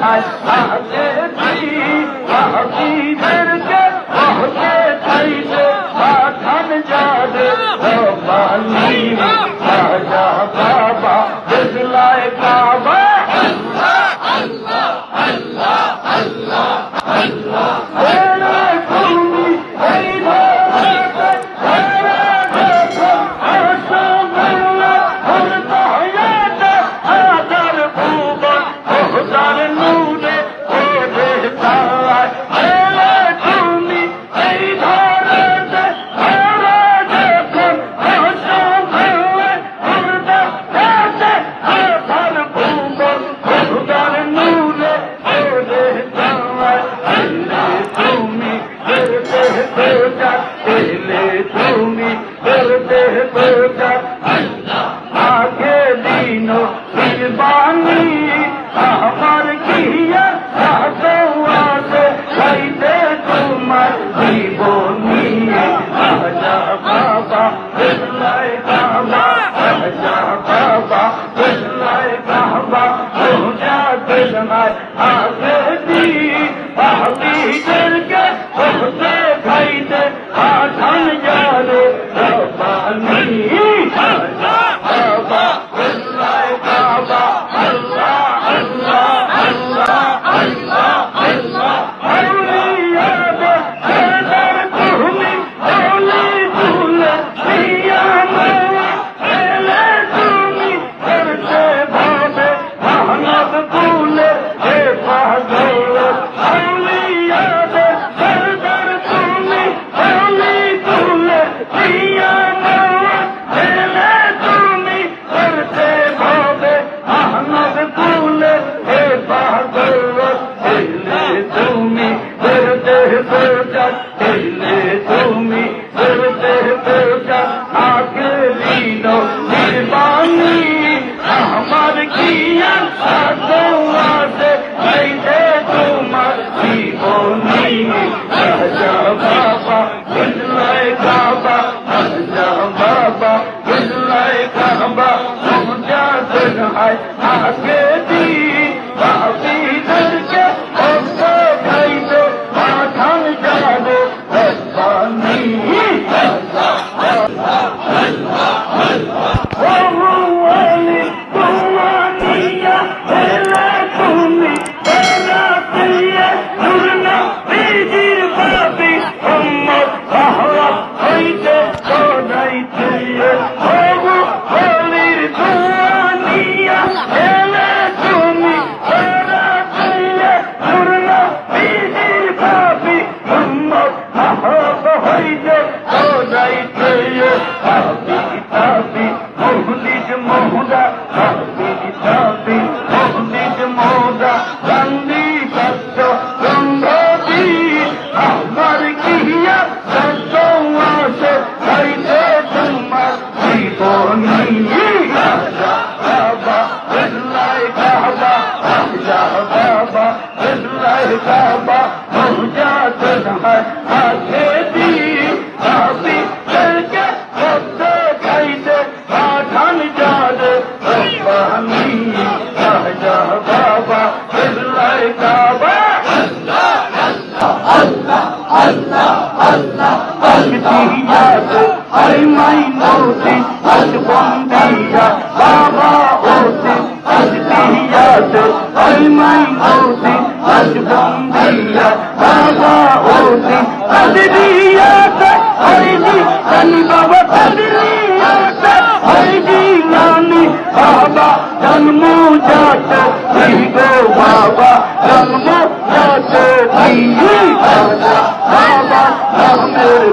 Aye. Krishna, Krishna, তুমি बिस्मिल्लाह बाबा मौजा बाबा बिस्मिल्लाह बाबा मौजा तुझे आगे दी काफ़ी करके सबसे कैसे पाठन जाने रब्बानी मौजा बाबा बिस्मिल्लाह बाबा अल्लाह अल्लाह अल्लाह अल्लाह अरे माई मोती अज बंदिया बाबा होती التحيات المنقوط أسبم بالله هذا أوتي أدبيات أيدي قلب وتدريات أيدي يعني بابا جنمو جات تيجو بابا جنمو جات أيدي هذا بابا نعمل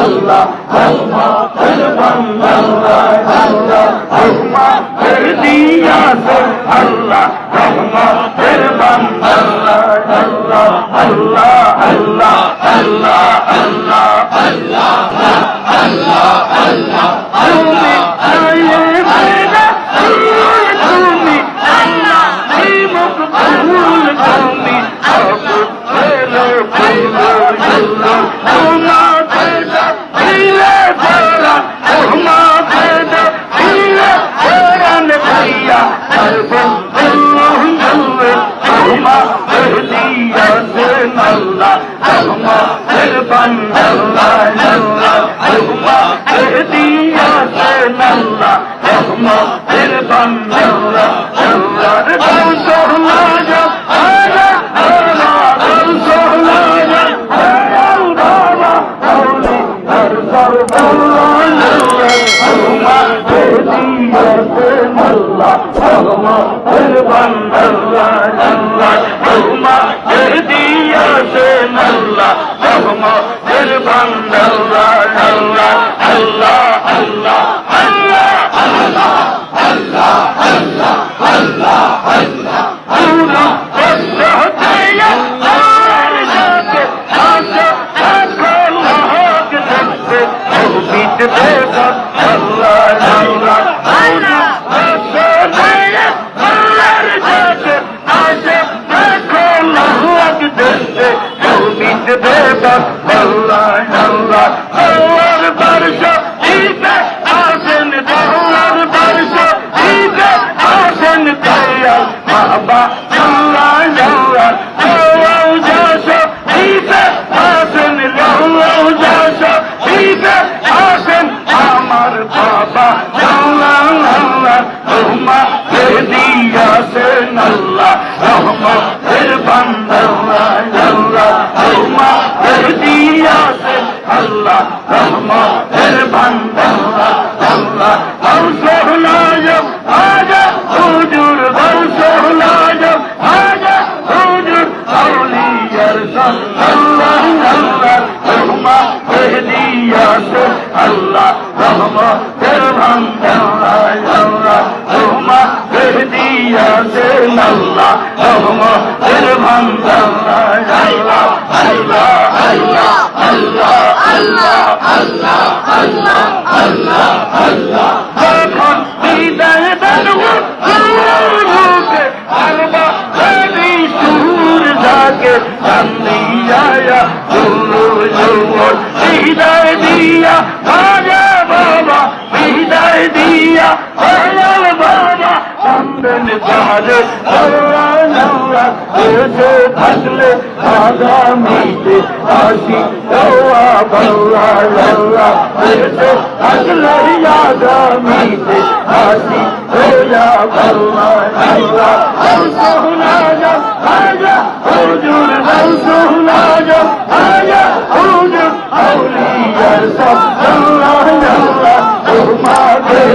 Allah, Allah, Allah, Allah, Allah, Allah, Perdiya se Allah, Allah, Perban, Allah, Allah, Allah, Allah, Allah, Allah, Allah. আল্লাহ তোমার সর্বম আল্লাহ আল্লাহ দিয়া দেন আল্লাহ তোমার সর্বম আল্লাহ আল্লাহ রসুল সোহলা আলা আলা রসুল আলা আলা বাবা আউলি সর Allah اللهم اهدي ياسرنا الله اللهم ارفعنا الله اللهم اهدي ياسر الله اللهم ارفعنا الله আল্লাহ রহমতের বান্দাল্লাহ আল্লাহ তোমা দিয়াছে আল্লাহ রহমতের বান্দাল্লাহ আল্লাহ আল্লাহ আল্লাহ আল্লাহ আল্লাহ আল্লাহ আল্লাহ আল্লাহ যৌবন বিদায় দিয়া বাবা, বিদায় দিয়া হয়াল বাবা চন্দন চালে আল্লাহ আল্লাহ এসে থাকলে আগামীতে আসি দেওয়া বাল্লা আল্লাহ এসে থাকলে আগামীতে আসি দেওয়া বাল্লা আল্লাহ সোহনা যা আজা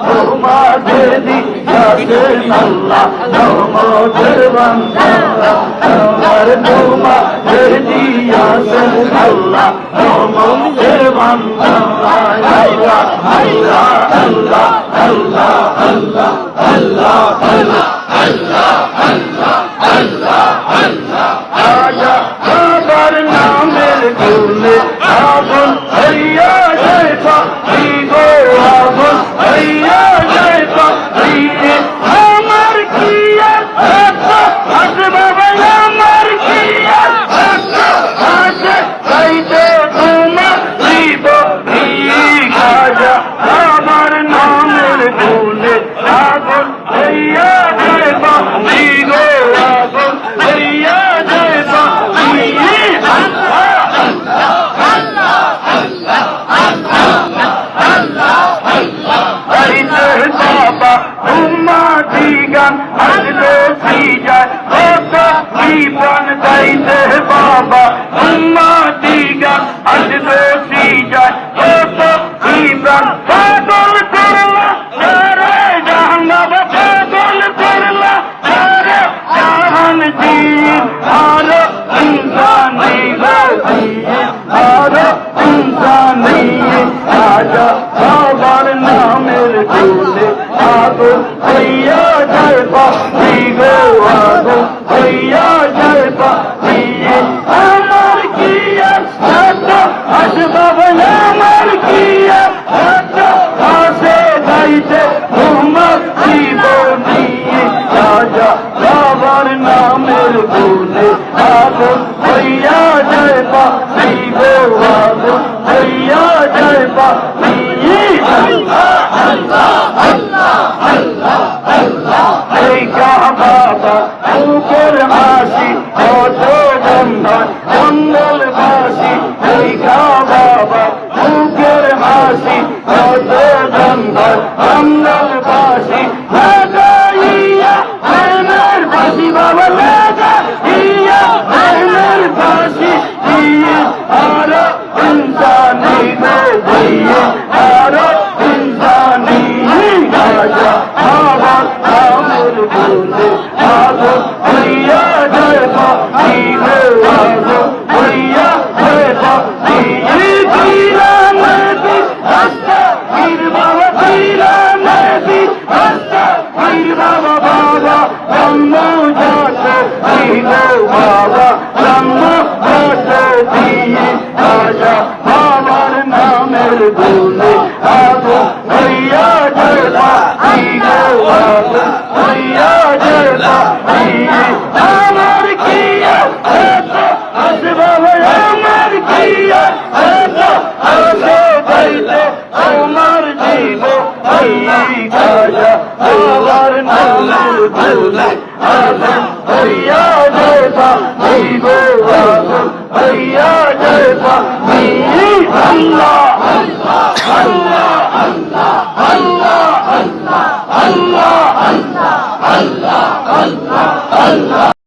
তোমাদের দিশাতে আল্লাহ তোমাদের বান্দা তোমার তোমাদের দিয়াতে আল্লাহ তোমাদের বান্দা আল্লাহ আল্লাহ আল্লাহ আল্লাহ আল্লাহ আল্লাহ আল্লাহ আল্লাহ আল্লাহ আল্লাহ আল্লাহ Amen. তোমার নামের গুণে আগুন হইয়া যায় বা আগুন। হইয়া যায় বা I'm not हरिया जैसा हई गो हरिया जैसा हई अल्लाह अल्लाह अल्लाह अल्लाह अल्लाह अल्लाह अल्लाह अल्लाह अल्लाह अल्लाह